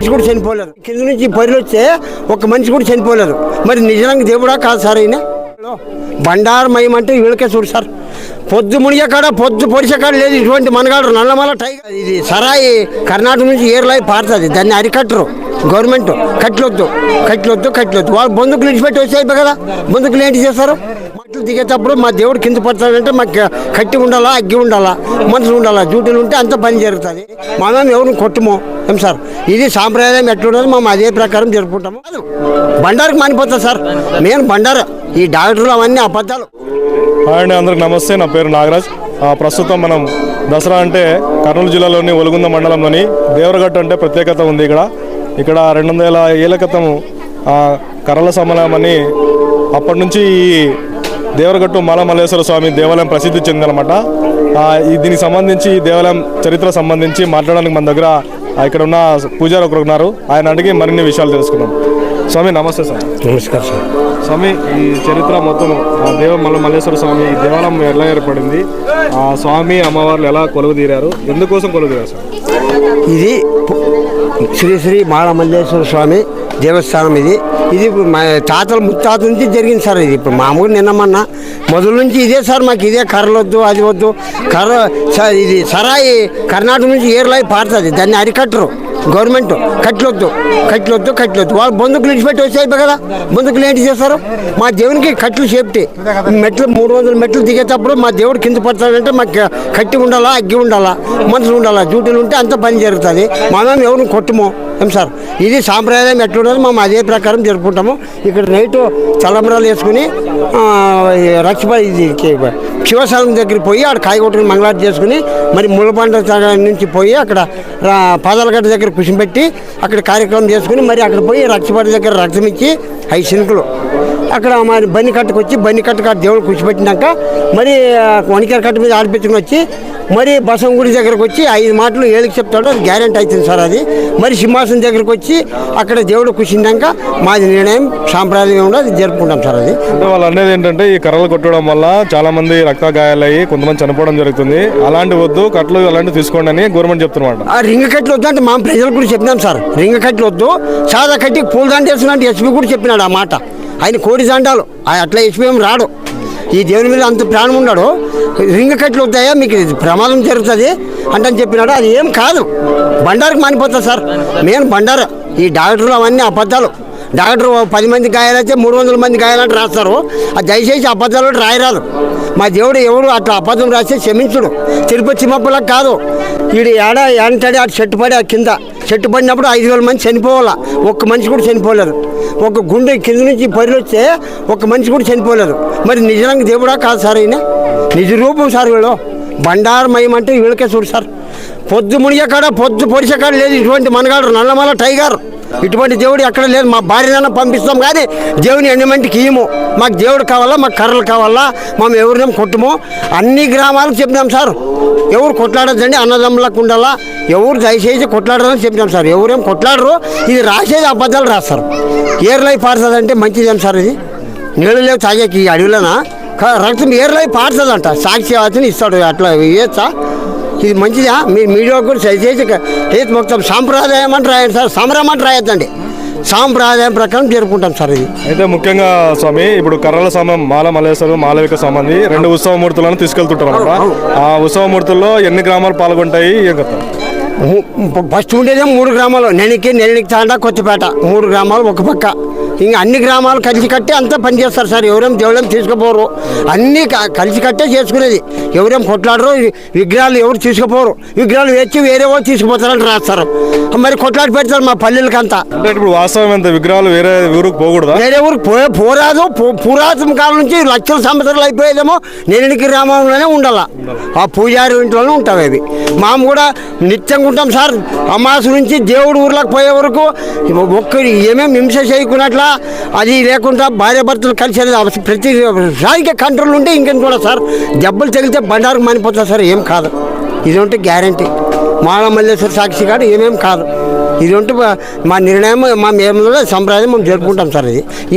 మనిషి కూడా చనిపోలేదు కింద నుంచి పొరిలు వస్తే ఒక మనిషి కూడా చనిపోలేదు మరి నిజంగా దేవుడా కాదు సార్ ఆయన బండారమయం అంటే వీళ్ళకే చూడు సార్. పొద్దు మునిగే కాడ పొద్దు పొడిచే కాడ లేదు ఇటువంటి మనగాడు నల్లమల టైగర్. ఇది సరాయి కర్ణాటక నుంచి ఏర్లాయి పారుతుంది. దాన్ని అరికట్టరు. గవర్నమెంట్ కట్లొద్దు. కట్లొద్దు కట్లొద్దు. వాళ్ళు బొందుకులు ఇడిచిపెట్టి వచ్చాయి కదా. బొందుకులు ఏంటి చేస్తారు? మట్లు దిగేటప్పుడు మా దేవుడు కింద పడతాడంటే మాకు కట్టి ఉండాలా అగ్గి ఉండాలా మనుషులు ఉండాలా డ్యూటీలు ఉంటే అంత పని జరుగుతుంది. మనం ఎవరిని కొట్టము? ఏం సార్? ఇది సాంప్రదాయం ఎట్లుండదు మేము అదే ప్రకారం జరుపుకుంటాము. కాదు, బండారకు మానిపోతుంది సార్. నేను బండారు ఈ డాక్టర్లు అవన్నీ అబద్ధాలు. హాయ్ అండి అందరికి నమస్తే. నా పేరు నాగరాజ్. ప్రస్తుతం మనం దసరా అంటే కర్నూలు జిల్లాలోని ఒలుగుంద మండలంలోని దేవరగట్టు అంటే ప్రత్యేకత ఉంది ఇక్కడ. ఇక్కడ రెండు వందల ఏళ్ళ క్రితం కర్రల సమలయం అని అప్పటి నుంచి ఈ దేవరగట్టు మలమల్లేశ్వర స్వామి దేవాలయం ప్రసిద్ధి చెందిందనమాట దీనికి సంబంధించి ఈ దేవాలయం చరిత్ర సంబంధించి మాట్లాడడానికి మన దగ్గర ఇక్కడ ఉన్న పూజారి ఒకరు ఉన్నారు. ఆయన అడిగి మరిన్ని విషయాలు తెలుసుకున్నాం స్వామి నమస్తే సార్. నమస్కారం సార్. స్వామి ఈ చరిత్ర మొత్తం దేవ మల్ల మల్లేశ్వర స్వామి ఈ దేవాలయం ఎలా ఏర్పడింది? ఆ స్వామి అమ్మవార్లు ఎలా కొలువు తీరారు ఎందుకోసం కొలువు తీరారు సార్? ఇది శ్రీ శ్రీ మాళమల్లేశ్వర స్వామి దేవస్థానం ఇది. ఇది మా తాతల ముత్తాత నుంచి జరిగింది సార్ ఇది. ఇప్పుడు మామూలు నిన్నమన్నా మొదలు నుంచి ఇదే సార్ మాకు ఇదే కర్రలు వద్దు అది వద్దు. కర్ర ఇది సరాయి కర్ణాటక నుంచి ఏర్లాయి పారుతుంది. దాన్ని అరికట్టరు. గవర్నమెంట్ కట్లొద్దు కట్లొద్దు కట్లొద్దు. వాళ్ళు బొందుకులు ఇడిచిపెట్టి వచ్చాయి కదా. బొందుకులు ఏంటి చేస్తారు? మా దేవునికి కట్లు సేఫ్టీ. మెట్లు మూడు వందల మెట్లు దిగేటప్పుడు మా దేవుడు కింద పడతాడంటే మాకు కట్టి ఉండాలా అగ్గి ఉండాలా మనుషులు ఉండాలా డ్యూటీలు ఉంటే అంత పని జరుగుతుంది. మనం ఎవరిని కొట్టము. ఏం సార్? ఇది సాంప్రదాయం ఎట్లుండదు మేము అదే ప్రకారం జరుపుకుంటాము. ఇక్కడ నైట్ చలంబరాలు వేసుకుని ఆ, ఇది శివశాలం దగ్గరికి పోయి అక్కడ కాయగొట్టుకుని మంగళారతి చేసుకుని మరి ముళ్ళపంట నుంచి పోయి అక్కడ పాదాలగడ్డ దగ్గర కుసింపెట్టి అక్కడ కార్యక్రమం చేసుకుని మరి అక్కడ పోయి రక్షపడి దగ్గర రక్తం ఇచ్చి ఐదు శనుకులు అక్కడ మరి బన్ని కట్టుకు వచ్చి బన్ని కట్టు కాడ దేవుడు కూర్చోబెట్టినాక మరి వణికేర కట్టు మీద ఆడిపించుకుని వచ్చి మరి బసం గుడి దగ్గరకు వచ్చి ఐదు మాటలు ఏళ్ళకి చెప్తాడు అది గ్యారెంటీ అవుతుంది సార్ అది. మరి సింహాసనం దగ్గరకు వచ్చి అక్కడ దేవుడు కూర్చున్నాక మాది నిర్ణయం సాంప్రదాయం ఉండదు అది జరుపుకుంటాం సార్ అది. వాళ్ళు అనేది ఏంటంటే ఈ కర్రలు కొట్టడం వల్ల చాలా మంది రక్త గాయాలయ్యి కొంతమంది చనిపోవడం జరుగుతుంది. అలాంటి వద్దు కట్లు అలాంటివి తీసుకోండి అని గవర్నమెంట్ చెప్తున్నమాట. ఆ రింగ కట్లు వద్దు అంటే మా ప్రజలు కూడా చెప్పినాం సార్. రింగ కట్లు వద్దు. సాదా కట్టి పూలదండ వేస్తున్నట్టు ఎస్పీ కూడా చెప్పినాడు ఆ మాట. ఆయన కోడి దండాలు ఆయన అట్లా హెచ్పిఎం రాడు. ఈ దేవుని మీద అంత ప్రాణం ఉన్నాడు. రింగ కట్లు వద్దాయా? మీకు ఇది ప్రమాదం జరుగుతుంది అంటని అని చెప్పినాడు. అది ఏం కాదు. బండారుకు మానిపోతుంది సార్. మెయిన్ బండారు. ఈ డాక్టర్లు అవన్నీ అబద్ధాలు. డాక్టర్ పది మంది గాయాలైతే మూడు వందల మంది గాయాలంటే రాస్తారు. అది దయచేసి అబద్ధాలు రాయరాదు. మా దేవుడు ఎవడు అట్లా అబద్ధం రాస్తే క్షమించుడు. తిరుపతి చిమ్మప్పలకు కాదు. వీడు ఏడ ఏంటాడు అటు చెట్టు పడి ఆ కింద. చెట్టు పడినప్పుడు ఐదు వేల మంది చనిపోవాలా? ఒక్క మనిషి కూడా చనిపోలేదు. ఒక గుండె కింద నుంచి పరిలొస్తే ఒక మనిషి కూడా చనిపోలేదు. మరి నిజంగా దేవుడా కాదు సార్ ఆయన నిజ రూపం సార్ వీళ్ళు. బండారమయం అంటే వీళ్ళకే చూడు సార్. పొద్దు మునిగే కాడ పొద్దు పొడిచే కాడ లేదు ఇటువంటి మనగాడు నల్లమల టైగర్. ఇటువంటి దేవుడు ఎక్కడ లేదు. మా భార్యనైనా పంపిస్తాం కానీ దేవుని ఎండమెంట్కి ఇయ్యము. మాకు దేవుడు కావాలా మాకు కర్రలు కావాలా మేము ఎవరినేం కొట్టము. అన్ని గ్రామాలకు చెప్పినాం సార్. ఎవరు కొట్లాడద్దండి? అన్నదమ్ములకు ఉండాలా? ఎవరు దయచేసి కొట్లాడదని చెప్పినాం సార్. ఎవరేం కొట్లాడరు ఇది రాసేది అబద్ధాలు రాస్తారు. ఏర్లై పారుతుందంటే మంచిదేం సార్ ఇది? నీళ్ళు లేవు తాగేకి ఈ అడవిలోనా? రక్తం ఏర్లై పారుతుందంట. సాక్షి అతను ఇస్తాడు అట్లా ఇవ్వచ్చా ఇది మంచిదా? మీ మీడియా కూడా దయచేసి ఏది మొత్తం సాంప్రదాయం అంటే రాయండి సార్. సమరం అంటే రాయొద్దండి. సాంప్రదాయం ప్రకారం జరుపుకుంటాం సార్ ఇది. అయితే ముఖ్యంగా స్వామి ఇప్పుడు కర్రల సమయం మాల మల్లేశ్వరం మాలవిక సంబంధి రెండు ఉత్సవమూర్తులను తీసుకెళ్తుంటారు అనమాట ఆ ఉత్సవమూర్తుల్లో ఎన్ని గ్రామాలు పాల్గొంటాయి ఏం ము- ఫస్ట్ ఉండేదే మూడు గ్రామాలు. నెనికి నెల్లికి తాండా కొత్తపేట. మూడు గ్రామాలు ఒక పక్క. ఇంకా అన్ని గ్రామాలు కలిసి కట్టి అంతా పనిచేస్తారు సార్. ఎవరేం దేవుడేం తీసుకుపోరు. అన్నీ కలిసి కట్టే చేసుకునేది. ఎవరేం కొట్లాడరు విగ్రహాలు ఎవరు తీసుకుపోరు. విగ్రహాలు వేచి వేరే వాళ్ళు తీసుకుపోతారని రాస్తారు. మరి కొట్లాడి పెడతారు మా పల్లెలకంతా. అంటే ఇప్పుడు వాస్తవం ఎంత? విగ్రహాలు వేరే ఊరికి పోకూడదా? వేరే ఊరికి పోయే పోరాదు. పురాతన కాలం నుంచి లక్షల సంవత్సరాలు అయిపోయేదేమో నెలనికి గ్రామంలోనే ఉండాల. ఆ పూజారి ఇంట్లోనే ఉంటాయి అవి. మాము కూడా నిత్యంగా ఉంటాం సార్. అమాస నుంచి దేవుడు ఊర్లోకి పోయే వరకు ఒక్కరి ఏమేమి హింస చేయకున్నట్లా అది లేకుండా భార్య భర్తలు కలిసి అనేది అవసరం. ప్రతి రాజకీయ కంట్రోల్ ఉంటే ఇంకేం కూడా సార్. దెబ్బలు తగిలితే బండారు మానిపోతుంది సార్ ఏం కాదు. ఇది గ్యారంటీ. మాల మల్లేశ్వర సాక్షి కాదు ఏమేం కాదు. ఇది మా నిర్ణయం మా మేము సంప్రదాయం మేము జరుపుకుంటాం సార్ ఇది.